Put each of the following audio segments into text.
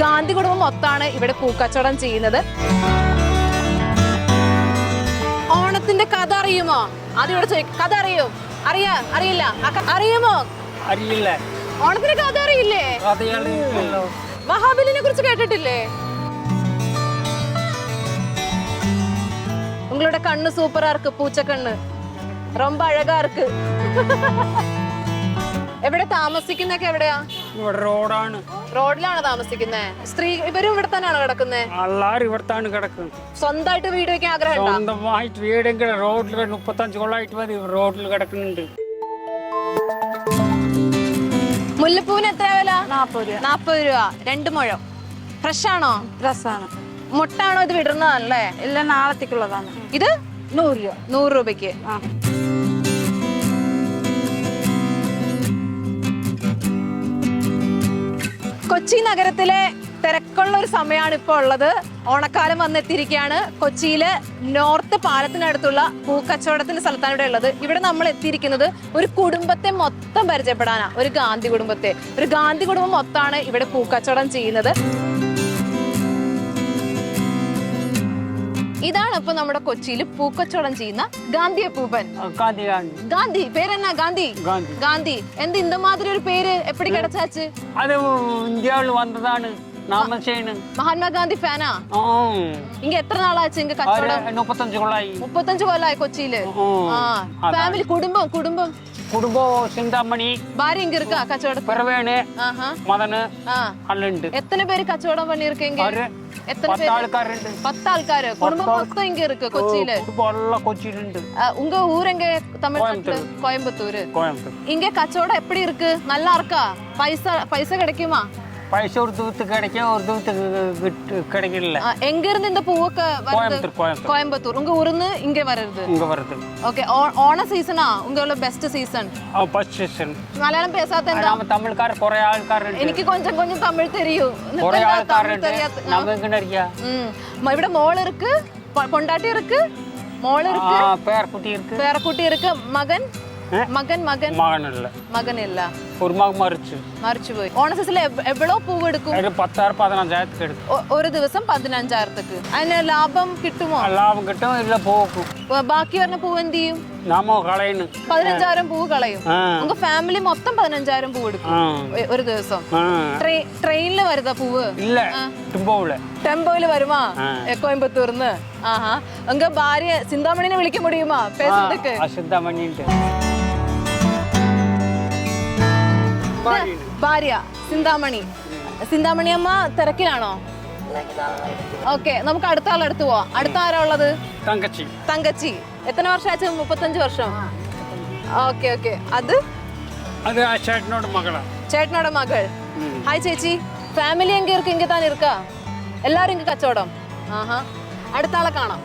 ഗാന്ധി കുടുംബം മൊത്താണ് ഇവിടെ പൂക്കച്ചവടം ചെയ്യുന്നത് ഓണത്തിന്റെ കഥ അറിയുമോ ആദ്യം ഇവിടെ ചോദിക്കും കഥ അറിയോ അറിയാ അറിയില്ല ആ ക- അറിയുമോ അറിയില്ല ഓണത്തിന്റെ കഥ അറിയില്ലേ കഥകളില്ലല്ലോ മഹാബലിനെ കുറിച്ച് കേട്ടിട്ടില്ലേ உங்களோட கண்ணு சூப்பரா இருக்கு പൂച്ചക്കണ്ണ് ரொம்ப അഴകാ இருக்கு എവിടെ താമസിക്കുന്നൊക്കെ എവിടെയാ? ഇവിടെ റോഡാണ്. റോഡിലാണ് താമസിക്കുന്നത് സ്ത്രീ ഇവരും ഇവിടെ തന്നെയാണോ കിടക്കുന്നത് ഇവിടത്താണ് കിടക്കുന്നത്. സ്വന്തമായിട്ട് വീട് വെക്കാൻ ആഗ്രഹം ഉണ്ടോ? സ്വന്തമായിട്ട് വീടെങ്കിലും റോഡിൽ മുപ്പത്തഞ്ച് കൊള്ളായിട്ട് മതി റോഡിൽ കിടക്കുന്നുണ്ട്. മുല്ലപ്പൂവിന് എത്ര വില? നാൽപ്പത് രൂപ. നാപ്പത് രൂപ. രണ്ട് മുഴം. ഫ്രഷ് ആണോ? ഫ്രഷ് ആണ്. മുട്ടാണോ ഇത് വിടുന്നതല്ലേ ഇല്ല നാളത്തേക്കുള്ളതാണ്. ഇത്? നൂറ് രൂപ. നൂറ് രൂപയ്ക്ക്. ആ. കൊച്ചി നഗരത്തിലെ തിരക്കുള്ള ഒരു സമയമാണ് ഇപ്പോൾ ഉള്ളത്. ഓണക്കാലം വന്നെത്തിയിരിക്കുകയാണ്. കൊച്ചിയിലെ നോർത്ത് പാലത്തിനടുത്തുള്ള പൂക്കച്ചവടത്തിന്റെ സ്ഥലത്താണ് ഇവിടെ ഉള്ളത്. ഇവിടെ നമ്മൾ എത്തിയിരിക്കുന്നത് ഒരു കുടുംബത്തെ മൊത്തം പരിചയപ്പെടാനാ. ഒരു ഗാന്ധി കുടുംബത്തെ. ഒരു ഗാന്ധി കുടുംബം മൊത്തമാണ് ഇവിടെ പൂക്കച്ചവടം ചെയ്യുന്നത്. ഇതാണ് ഇപ്പൊ നമ്മുടെ കൊച്ചിയിൽ പൂക്കച്ചവടം ചെയ്യുന്ന ഗാന്ധി പൂപ്പൻ ഗാന്ധി ഗാന്ധി. പേരെന്നാ ഗാന്ധി? ഗാന്ധി. എന്ത് ഇന്ത മാതിരി ഒരു പേര് എപ്പടി കിടച്ചാച്ച്? അത് ഇന്ത്യയിൽ വന്നതാണ്. മഹാത്മാഗാന്ധി ഫാനാ? ഇങ്ങ എത്ര നാളാച്ചു ഇങ്ങ കച്ചവടം? മുപ്പത്തഞ്ച് കൊല്ലായി. മുപ്പത്തഞ്ച് കൊല്ലായി കൊച്ചിയിൽ. ഫാമിലി കുടുംബം കുടുംബം. குடும்பம் சிந்தாமணி பாரி இங்க இருக்கா? கச்சவடம் பிரவேணு மதனு அல்லண்டு எத்தனை பேர் கச்சவடம் பண்ணிருக்கீங்க? எத்தனை பேர்? ஆள்க்கார் ரெண்டு. பத்து ஆள்க்கார் குடும்பம் மொத்தம் இங்க இருக்கு கொச்சியில. குடும்பம் எல்லாம் கொச்சியில இருந்து உங்க ஊர் எங்க? தமிழ்நாட்டுல? கோயம்புத்தூர். கோயம்புத்தூர். இங்க கச்சவடம் எப்படி இருக்கு? நல்லா இருக்கா? பைசா பைசா கிடைக்குமா? പൈസ ഒരു ദിവസത്തേക്ക് അടയ്ക്കുക ഒരു ദിവസത്തേക്ക് கிடைக்கல எங்கிருந்து இந்த பூவுக்கு வருது கோயம்புத்தூர், கோயம்புத்தூர். கோயம்புத்தூர் உங்க ஊர்ந்து இங்க வருது இங்கே வருது ஓகே ஓண சீசனா உங்களோட best season first season Malayalam பேசாத എന്താ நம்ம தமிழ்கார குறைய ஆள்காரன் എനിക്ക് കൊഞ്ചം കൊഞ്ചം തമിഴ് തെരിയൂ കുറെ ആൾക്കാരുണ്ട് നമ്മ എങ്ങനെ ഇരിക്കുക ഉം. മ- ഇവിടെ മോൾ ഇருக்கு പൊ- പൊണ്ടാട്ടി ഇருக்கு മോൾ ഇருக்கு ആ പേരക്കുട്ടി ഇരിക്ക് പേരക്കുട്ടി ഇருக்கு മകൻ മകൻ മകൻ. മകനില്ല. മകനില്ല. ஒரு മകൻ മരിച്ചു. മരിച്ചു പോയി. ഓണസസിൽ എവ്വളോ പൂവ് എടുക്കും? ഒരു പത്താറ് പതിനഞ്ചായിരത്തേക്ക് എടുക്കും. ഒരു ദിവസം പതിനഞ്ചായിരത്തേക്ക്. അതിന് ലാഭം കിട്ടുമോ? ലാഭം കിട്ടും ഇല്ല പോക്കും ബാക്കി വരുന്ന പൂവ് എന്ത് ചെയ്യും? നമ്മ കളയുന്നു പതിനഞ്ചായിരം പൂവ് കളയും. നമുക്ക് ഫാമിലി മൊത്തം പതിനഞ്ചായിരം പൂവ് എടുക്കും. ഒരു ദിവസം. ട്രെയിനിൽ വരുതാ പൂവ്? ഇല്ല. ടെമ്പോയിൽ ടെമ്പോയിൽ വരുമാ? കോയമ്പത്തൂർന്ന്. ആഹാ. ഉങ്ക ഭാര്യ സിന്താമണിനെ വിളിക്കാൻ മുടിയുമാ? പേസത്തേക്ക് സിന്താമണി ഭാര്യ സിന്താമണി. സിന്താമണി അമ്മ തിരക്കിലാണോ? ഓക്കെ നമുക്ക് അടുത്ത ആളെടുത്ത് പോവാം. അടുത്ത ആരാ ഉള്ളത്? തങ്കച്ചി. തങ്കച്ചി. എത്ര വർഷം മുപ്പത്തഞ്ച് വർഷം. Okay okay. അത്? അത് ചേട്ടനോട് മകളാ. ചേട്ടനോട് മകൾ. ഹായ് ചേച്ചി. ഫാമിലി എങ്കിൽ ഇങ്ങനെ താൻ ഇരിക്ക? എല്ലാരും ഇങ്ങ് കച്ചവടം. ആഹാ. അടുത്ത ആളെ കാണാം.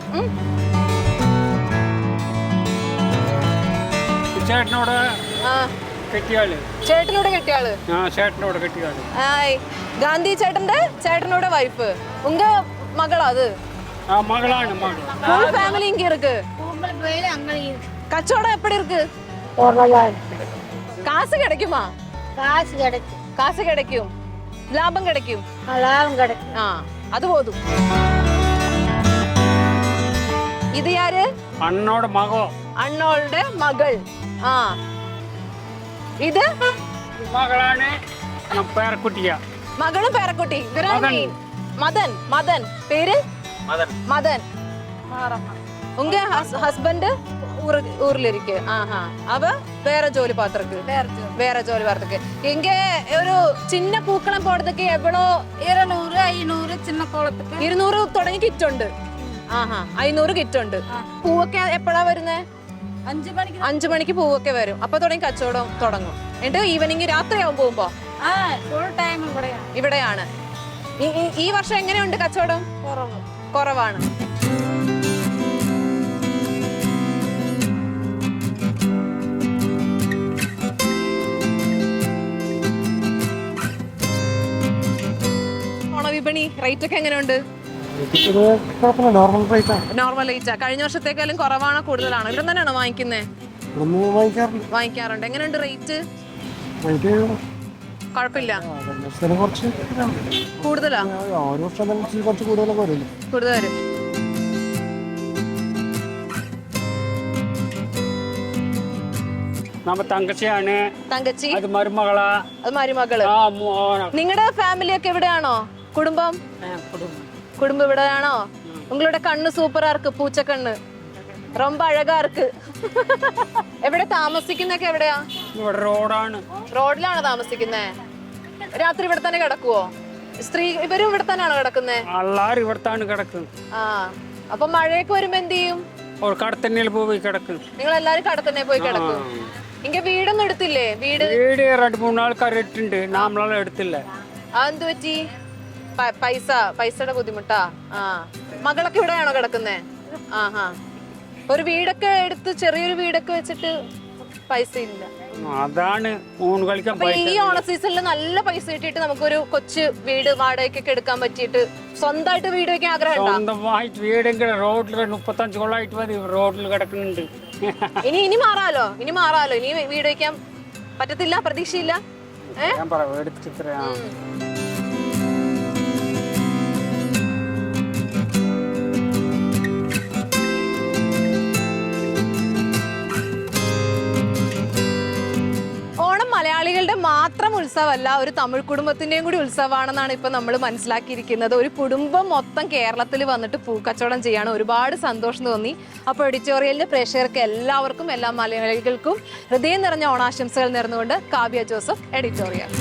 ചേട്ടനോട് കെട്ടിയാൾ. ചേട്ടനോട് കെട്ടിയാൾ? ആ ചേട്ടനോട് കെട്ടിയാൾ. ആയ് ഗാന്ധി ചേട്ടന്റെ ചേട്ടനോട് വൈഫ് ഉങ്ക മകളാ അത്? ആ മകളാണ് മകൾ ഫുൾ ഫാമിലി ഇങ്ങ இருக்கு കച്ചവടം എപ്പടി இருக்கு കാശ് കിടക്കുമാ? காசு கிடைக்கும் കാശ് കിടക്കും. ലാഭം കിടക്കും. லாபம் கிடைக்கும் ആ അത് പോതും. ഇത് യാര്? അണ്ണോട് മകോ. അണ്ണോളുടെ മകൾ. ആ ഇത്? മകളാണ് പേരക്കുട്ടിയ. മകളും പേരക്കുട്ടി. മദൻ മദൻ. പേര്? മദൻ. ഉങ്ക ഹസ്ബൻഡ് ഊരിലിരിക്കെ. ആഹാ. അവ വേറെ ജോലി പാത്രക്ക്. വേറെ ജോലി. പാത്രക്ക്. ഇങ്ങ ഒരു ചിന്ന പൂക്കളം പോടത്തേക്ക് എവളോ ഇരുന്നൂറ് അയ്യൂറ് ചിന്ന ഇരുന്നൂറ് തുടങ്ങി കിറ്റുണ്ട്. ആഹാ. അയ്യൂറ് കിറ്റുണ്ട്. പൂവൊക്കെ എപ്പോഴാ വരുന്നേ? അഞ്ചു മണിക്ക് അഞ്ചു മണിക്ക് പൂവൊക്കെ വരും. അപ്പൊ തുടങ്ങി കച്ചവടം തുടങ്ങും. എന്നിട്ട് ഈവനിങ് രാത്രിയാവും പോകുമ്പോ? ഇവിടെയാണ്. ഈ- വർഷം എങ്ങനെയുണ്ട് കച്ചവടം? കുറവ്. കുറവാണ്. ഓണവിപണി റേറ്റ് ഒക്കെ എങ്ങനെയുണ്ട്? നോർമൽ റേറ്റ് ആണ്. നോർമൽ റേറ്റാ കഴിഞ്ഞ വർഷത്തേക്കാളും കുറവാണോ കൂടുതലാണോ. ഇവിടെ തന്നെയാണോ വാങ്ങിക്കുന്നത് വാങ്ങിക്കാറുണ്ട്. എങ്ങനെയുണ്ട് റേറ്റ് കുഴപ്പമില്ല. കൂടുതലാ? കൂടുതൽ വരും. നമ്മ തങ്കച്ചിയാണ്. തങ്കച്ചി? അത് മരുമകളാ. അത് മരുമകൾ. ആ മോന നിങ്ങളുടെ ഫാമിലി ഒക്കെ എവിടെയാണോ? കുടുംബം? കുടുംബം. കുടുംബം ഇവിടെ ആണോ ഉങ്ങളുടെ കണ്ണ് സൂപ്പർ ആർക്ക് പൂച്ചക്കണ്ണ്. ரொம்ப അഴകാ இருக்கு എവിടെ താമസിക്കുന്നൊക്കെ എവിടെയാ? റോഡാണ്. റോഡിലാണ് താമസിക്കുന്നേ? രാത്രി ഇവിടെ തന്നെ കിടക്കുവോ? സ്ത്രീ ഇവരും ഇവിടെ തന്നെയാണോ കിടക്കുന്നേ? അള്ളാർ ഇവിടത്താണ് കിടക്കുന്നത്. ആ അപ്പൊ മഴയൊക്കെ വരുമ്പോ എന്ത് ചെയ്യും? പോയി കിടക്കും. നിങ്ങൾ എല്ലാരും കടത്തന്നെ പോയി കിടക്കും. ഇങ്ങ വീടൊന്നും എടുത്തില്ലേ? വീട്? വീട് രണ്ട് മൂന്നാൾക്കാർ എടുത്തിട്ടുണ്ട് നമ്മളെല്ലാം എടുത്തില്ലേ. അതെന്ത് പറ്റി? പൈസ പൈസയുടെ ബുദ്ധിമുട്ടാ? ആ. മകളൊക്കെ ഇവിടെയാണോ കിടക്കുന്നേ? ആഹാ. ഒരു വീടൊക്കെ എടുത്ത് ചെറിയൊരു വീടൊക്കെ വെച്ചിട്ട് പൈസ ഇല്ല. അതാണ് കളിക്കാൻ ഈ ഓണ സീസണിൽ നല്ല പൈസ കിട്ടിയിട്ട് നമുക്കൊരു കൊച്ചു വീട് വാടകയ്ക്കൊക്കെ എടുക്കാൻ പറ്റിയിട്ട് സ്വന്തമായിട്ട് വീട് വെക്കാൻ ആഗ്രഹം സ്വന്തമായിട്ട് റോഡിൽ മുപ്പത്തഞ്ച് കൊള്ളായിട്ട് മതി റോഡിൽ കിടക്കുന്നുണ്ട്. ഇനി ഇനി മാറാലോ? ഇനി മാറാലോ? ഇനി വീട് വെക്കാൻ പറ്റത്തില്ല? പ്രതീക്ഷയില്ല? ഏ? മാത്രം ഉത്സവമല്ല ഒരു തമിഴ് കുടുംബത്തിന്റെയും കൂടി ഉത്സവമാണെന്നാണ് ഇപ്പൊ നമ്മൾ മനസ്സിലാക്കിയിരിക്കുന്നത്. ഒരു കുടുംബം മൊത്തം കേരളത്തിൽ വന്നിട്ട് പൂക്കച്ചവടം ചെയ്യാണ് ഒരുപാട് സന്തോഷം തോന്നി. അപ്പോൾ എഡിറ്റോറിയലിന്റെ പ്രേക്ഷകർക്ക് എല്ലാവർക്കും എല്ലാ മലയാളികൾക്കും ഹൃദയം നിറഞ്ഞ ഓണാശംസകൾ നേർന്നുകൊണ്ട് കാവ്യ ജോസഫ് എഡിറ്റോറിയൽ.